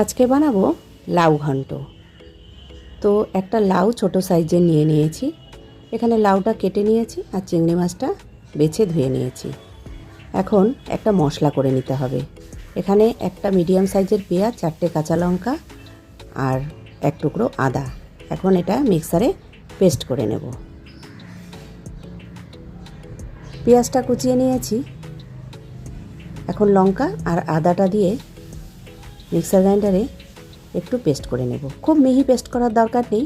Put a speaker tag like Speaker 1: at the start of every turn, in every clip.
Speaker 1: আজকে বানাবো লাউ ঘন্ট। তো একটা লাউ ছোট সাইজের নিয়ে নিয়েছি। এখানে লাউটা কেটে নিয়েছি আর চিংড়ি মাছটা বেছে ধুয়ে নিয়েছি। এখন একটা মশলা করে নিতে হবে। এখানে একটা মিডিয়াম সাইজের পেঁয়াজ, চারটে কাঁচা লঙ্কা আর এক টুকরো আদা। এখন এটা মিক্সারে পেস্ট করে নেব। পেঁয়াজটা কুচিয়ে নিয়েছি। এখন লঙ্কা আর আদাটা দিয়ে মিক্সার গ্রাইন্ডারে একটু পেস্ট করে নেব। খুব মিহি পেস্ট করার দরকার নেই,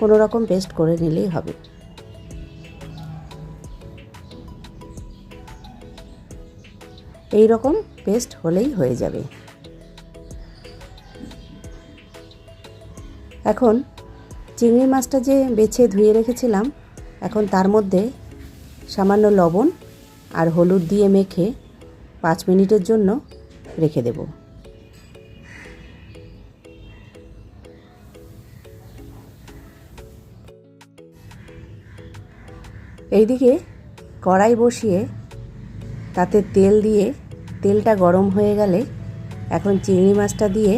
Speaker 1: কোনো রকম পেস্ট করে নিলেই হবে। এই রকম পেস্ট হলেই হয়ে যাবে। এখন চিংড়ি মাছটা যে বেছে ধুয়ে রেখেছিলাম, এখন তার মধ্যে সামান্য লবণ আর হলুদ দিয়ে মেখে পাঁচ মিনিটের জন্য রেখে দেবো। এইদিকে কড়াই বসিয়ে তাতে তেল দিয়ে তেলটা গরম হয়ে গেলে এখন চিংড়ি মাছটা দিয়ে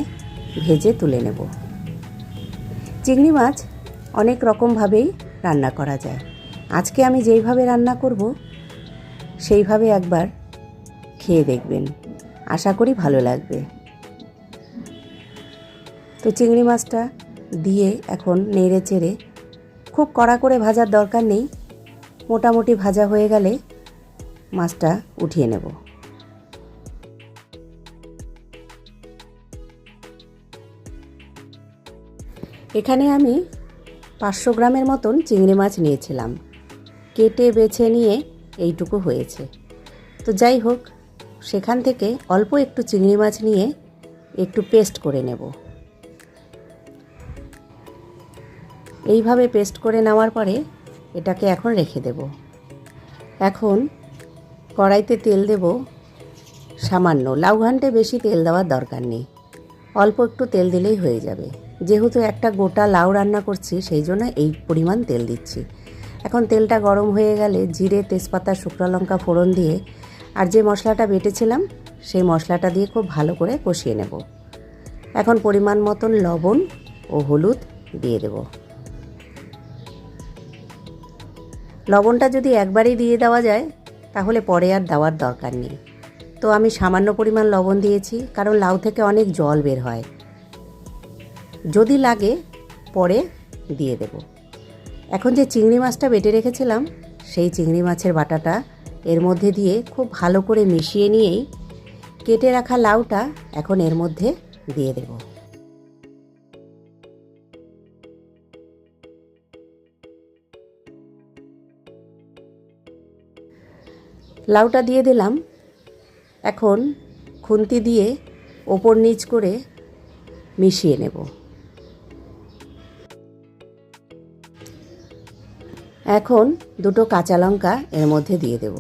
Speaker 1: ভেজে তুলে নেব। চিংড়ি মাছ অনেক রকমভাবেই রান্না করা যায়। আজকে আমি যেইভাবে রান্না করব, সেইভাবে একবার খেয়ে দেখবেন। আশা করি ভালো লাগবে। তো চিংড়ি মাছটা দিয়ে এখন নেড়ে চেড়ে খুব কড়া করে ভাজার দরকার নেই। মোটামুটি ভাজা হয়ে গেলে মাছটা উঠিয়ে নেব। এখানে আমি পাঁচশো গ্রামের মতন চিংড়ি মাছ নিয়েছিলাম। কেটে বেছে নিয়ে এইটুকু হয়েছে। তো যাই হোক, সেখান থেকে অল্প একটু চিংড়ি মাছ নিয়ে একটু পেস্ট করে নেব। এইভাবে পেস্ট করে নেওয়ার পরে এটাকে এখন রেখে দেব। এখন কড়াইতে তেল দেব সামান্য। লাউ ঘান্টে বেশি তেল দেওয়ার দরকার নেই। অল্প একটু তেল দিলেই হয়ে যাবে। যেহেতু একটা গোটা লাউ রান্না করছি, সেই জন্য এই পরিমাণ তেল দিচ্ছি। এখন তেলটা গরম হয়ে গেলে জিরে, তেজপাতা, শুকনো লঙ্কা ফোড়ন দিয়ে আর যে মশলাটা বেটেছিলাম, সেই মশলাটা দিয়ে খুব ভালো করে কষিয়ে নেব। এখন পরিমাণ মতন লবণ ও হলুদ দিয়ে দেবো। লবণটা যদি একবারেই দিয়ে দেওয়া যায়, তাহলে পরে আর দেওয়ার দরকার নেই। তো আমি সামান্য পরিমাণ লবণ দিয়েছি, কারণ লাউ থেকে অনেক জল বের হয়। যদি লাগে, পরে দিয়ে দেব। এখন যে চিংড়ি মাছটা বেটে রেখেছিলাম, সেই চিংড়ি মাছের বাটাটা এর মধ্যে দিয়ে খুব ভালো করে মিশিয়ে নিয়েই কেটে রাখা লাউটা এখন এর মধ্যে দিয়ে দেবো। লাউটা দিয়ে দিলাম। এখন খুন্তি দিয়ে ওপর নিচ করে মিশিয়ে নেব। এখন দুটো কাঁচা লঙ্কা এর মধ্যে দিয়ে দেব।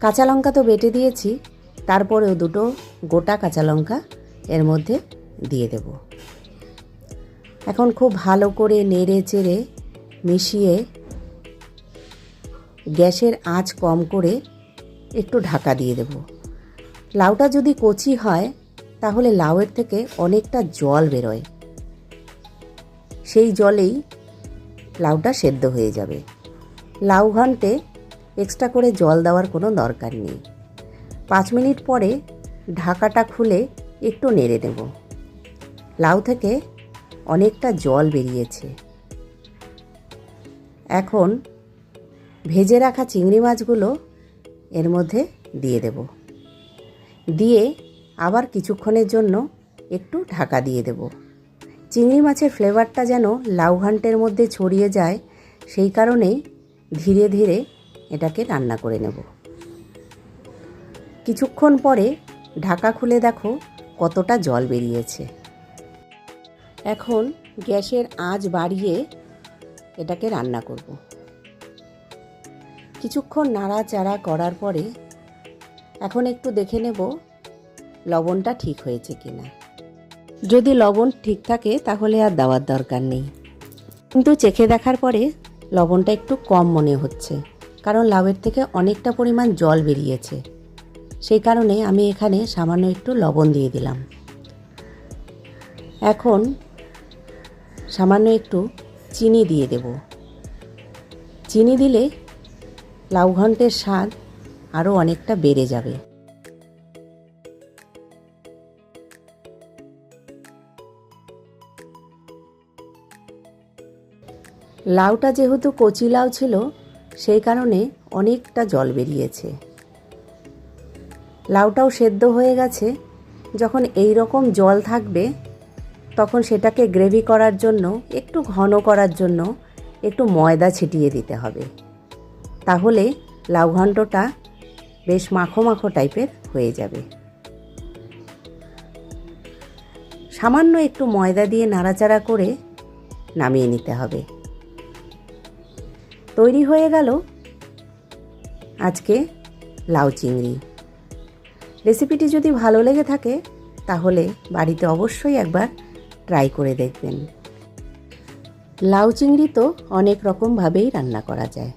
Speaker 1: কাঁচা লঙ্কা তো বেটে দিয়েছি, তারপরেও দুটো গোটা কাঁচা লঙ্কা এর মধ্যে দিয়ে দেব। এখন খুব ভালো করে নেড়ে চেড়ে মিশিয়ে গ্যাসের আঁচ কম করে একটু ঢাকা দিয়ে দেব। লাউটা যদি কচি হয়, তাহলে লাউয়ের থেকে অনেকটা জল বেরোয়। সেই জলেই লাউটা সেদ্ধ হয়ে যাবে। লাউ ঘন্টে এক্সট্রা করে জল দেওয়ার কোনো দরকার নেই। পাঁচ মিনিট পরে ঢাকাটা খুলে একটু নেড়ে দেব লাউ থেকে অনেকটা জল বেরিয়েছে। এখন ভেজে রাখা চিংড়ি মাছগুলো এর মধ্যে দিয়ে দেব। দিয়ে আবার কিছুক্ষণের জন্য একটু ঢাকা দিয়ে দেব। চিংড়ি মাছের ফ্লেভারটা যেন লাউ ঘান্টের মধ্যে ছড়িয়ে যায়, সেই কারণেই ধীরে ধীরে এটাকে রান্না করে নেব। কিছুক্ষণ পরে ঢাকা খুলে দেখো কতটা জল বেরিয়েছে। এখন গ্যাসের আঁচ বাড়িয়ে এটাকে রান্না করব। কিছুক্ষণ নাড়াচাড়া করার পরে এখন একটু দেখে নেব লবণটা ঠিক হয়েছে কি না যদি লবণ ঠিক থাকে তাহলে আর দেওয়ার দরকার নেই। কিন্তু চেখে দেখার পরে লবণটা একটু কম মনে হচ্ছে, কারণ লাউয়ের থেকে অনেকটা পরিমাণ জল বেরিয়েছে। সেই কারণে আমি এখানে সামান্য একটু লবণ দিয়ে দিলাম। এখন সামান্য একটু চিনি দিয়ে দেব। চিনি দিলে লাউ ঘন্টের স্বাদ আরও অনেকটা বেড়ে যাবে। লাউটা যেহেতু কচি লাউ ছিল, সেই কারণে অনেকটা জল বেরিয়েছে। লাউটাও সেদ্ধ হয়ে গেছে। যখন এই রকম জল থাকবে, তখন সেটাকে গ্রেভি করার জন্য, একটু ঘন করার জন্য, একটু ময়দা ছিটিয়ে দিতে হবে। তাহলে লাউ ঘন্টটা বেশ মাখো মাখো টাইপের হয়ে যাবে। সামান্য একটু ময়দা দিয়ে নাড়াচাড়া করে নামিয়ে নিতে হবে। তৈরি হয়ে গেল আজকে লাউ চিংড়ি। রেসিপিটি যদি ভালো লেগে থাকে, তাহলে বাড়িতে অবশ্যই একবার ট্রাই করে দেখবেন। লাউ চিংড়ি তো অনেক রকমভাবেই রান্না করা যায়।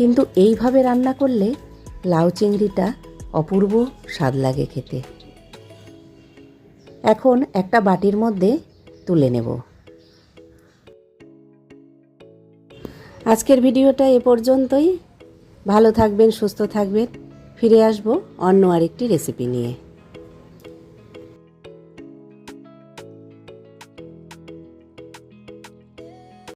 Speaker 1: কিন্তু এইভাবে রান্না করলে লাউ চিংড়িটা অপূর্ব স্বাদ লাগে খেতে। এখন একটা বাটির মধ্যে তুলে নেব। আজকের ভিডিওটা এ পর্যন্তই। ভালো থাকবেন, সুস্থ থাকবেন। ফিরে আসব অন্য আরেকটি রেসিপি নিয়ে।